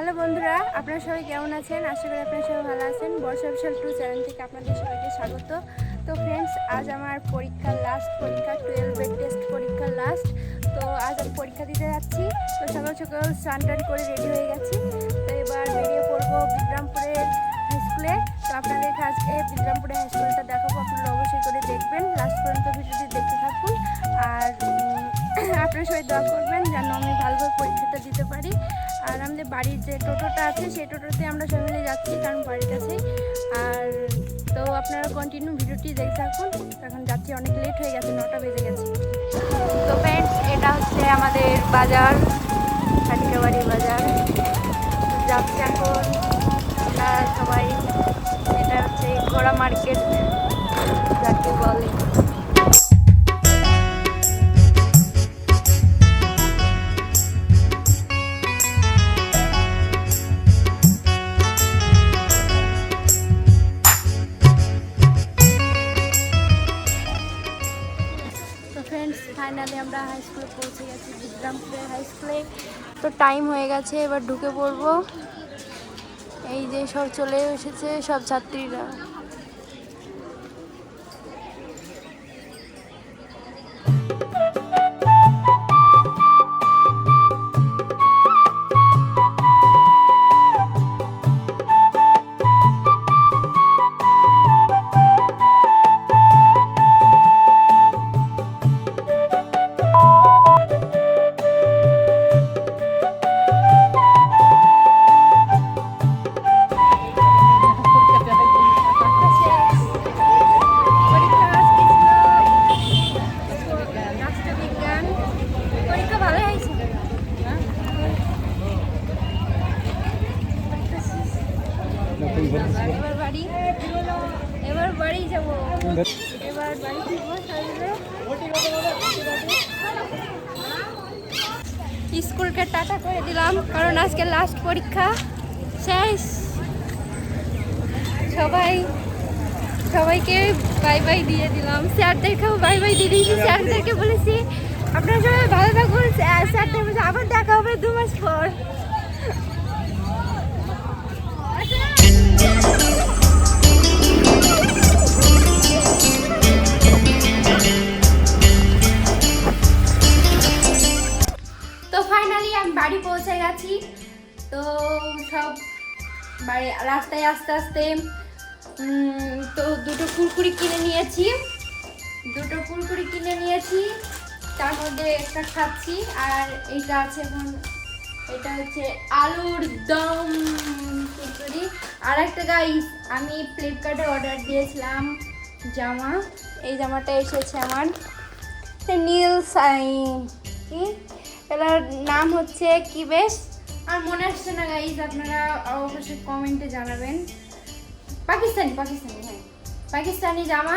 Hello বন্ধুরা, আপনারা সবাই কেমন আছেন? আশা করি আপনারা সবাই ভালো আছেন। বর্ষা বিশাল টু চ্যানেল থেকে আপনাদের সবাইকে স্বাগত। তো ফ্রেন্ডস আজ আমার পরীক্ষার লাস্ট পরীক্ষা টুয়েলভের টেস্ট পরীক্ষার লাস্ট তো আজ আমি পরীক্ষা দিতে যাচ্ছি। তো সকাল সকাল স্নান টান করে রেডি হয়ে গেছি। তো এবার বেরিয়ে পড়ব বিক্রমপুরের হাই স্কুলে তো আপনাদেরকে আজকে বিক্রমপুরের হাই স্কুলটা দেখাবো। আপনারা অবশ্যই করে দেখবেন। লাস্ট পর্যন্ত ভিডিওটি দেখতে থাকুন। আর আপনারা সবাই দোয়া করবেন। যেন আমি ভালোভাবে পরীক্ষাটা দিতে পারি? আর আমাদের বাড়ির যে টোটোটা আছে, সেই টোটোতে আমরা সবাই যাচ্ছি, কারণ বাড়ির কাছেই আর তো আপনারা কন্টিনিউ ভিডিওটি দেখতে থাকুন। এখন যাচ্ছি, অনেক লেট হয়ে গেছে, নটা বেজে গেছে। তো ফ্রেন্ডস এটা হচ্ছে আমাদের বাজার কাটিকাবাড়ি বাজার। যাচ্ছি এখন। সবাই, এটা হচ্ছে ঘোড়া মার্কেট, যাকে বলে। ফাইনালি আমরা হাই স্কুলে পৌঁছে গেছি, বিক্রমপুরের হাই স্কুলে তো টাইম হয়ে গেছে, এবার ঢুকে পড়ব। এই যে সব চলে এসেছে, সব ছাত্রীরা। এবার বাড়ি স্কুলকে টাটা করে দিলাম, কারণ আজকে লাস্ট পরীক্ষা। শেষ। সবাই, সবাইকে বাই বাই দিয়ে দিলাম। স্যারদেরকেও বাই বাই দিয়ে দিয়েছি। স্যারদেরকে বলেছি, আপনারা সবাই ভালো থাকুন। স্যার স্যারদের আবার দেখা হবে দু মাস পর। বাড়ি পৌঁছে গেছি। তো সব বাড়ি রাস্তায় আস্তে আস্তে তো দুটো কুরকুরি কিনে নিয়েছি। দুটো কুরকুরি কিনে নিয়েছি, তার মধ্যে একটা খাচ্ছি, আর এইটা আছে এখন, এটা হচ্ছে আলুর দম কুরকুরি। আর একটা গাইস আমি ফ্লিপকার্টে অর্ডার দিয়েছিলাম জামা। এই জামাটা এসেছে আমার। নীল সাই কি? এটার নাম হচ্ছে কি বেশ? আর মনে আসছে না গাইজ আপনারা অবশ্যই কমেন্টে জানাবেন। পাকিস্তানি পাকিস্তানি হ্যাঁ। পাকিস্তানি জামা,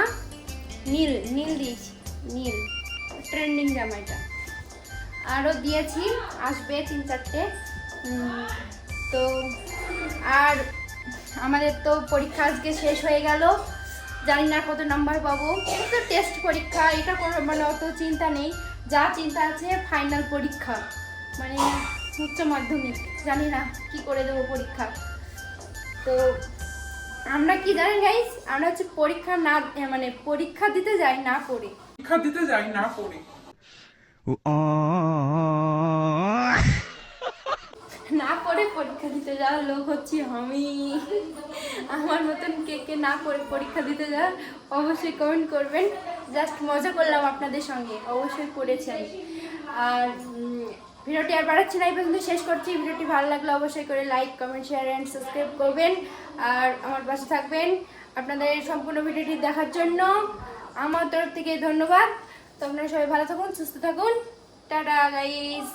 নীল নীল দিয়েছি, নীল। ট্রেন্ডিং জামা এটা। আরও দিয়েছি, আসবে তিন চারটে। তো, আর আমাদের তো পরীক্ষা আজকে শেষ হয়ে গেল। জানি না কত নাম্বার পাবো। তো টেস্ট পরীক্ষা, এটা কোনো মানে অত চিন্তা নেই। যা চিন্তা আছে ফাইনাল পরীক্ষা। মানে উচ্চ মাধ্যমিক জানি না কি করে দেবো পরীক্ষা। তো আমরা কি জানেন গাইস আমরা হচ্ছে পরীক্ষা না মানে পরীক্ষা দিতে যাই না পড়ে। পরীক্ষা দিতে যাই না পড়ে। করে পরীক্ষা দিতে যাওয়ার লোক হচ্ছি আমি। আমার মতন কে কে না করে পরীক্ষা দিতে যাওয়ার, অবশ্যই কমেন্ট করবেন। জাস্ট মজা করলাম আপনাদের সঙ্গে, অবশ্যই করেছি আমি। আর ভিডিওটি আর বাড়াচ্ছি না, এই পর্যন্ত শেষ করছি। ভিডিওটি ভালো লাগলে অবশ্যই করে like comment share and subscribe করবেন। আর আমার পাশে থাকবেন আপনাদের সম্পূর্ণ ভিডিওটি দেখার জন্য। আমার তরফ থেকে ধন্যবাদ। তো আপনারা সবাই ভালো থাকুন, সুস্থ থাকুন। Tata guys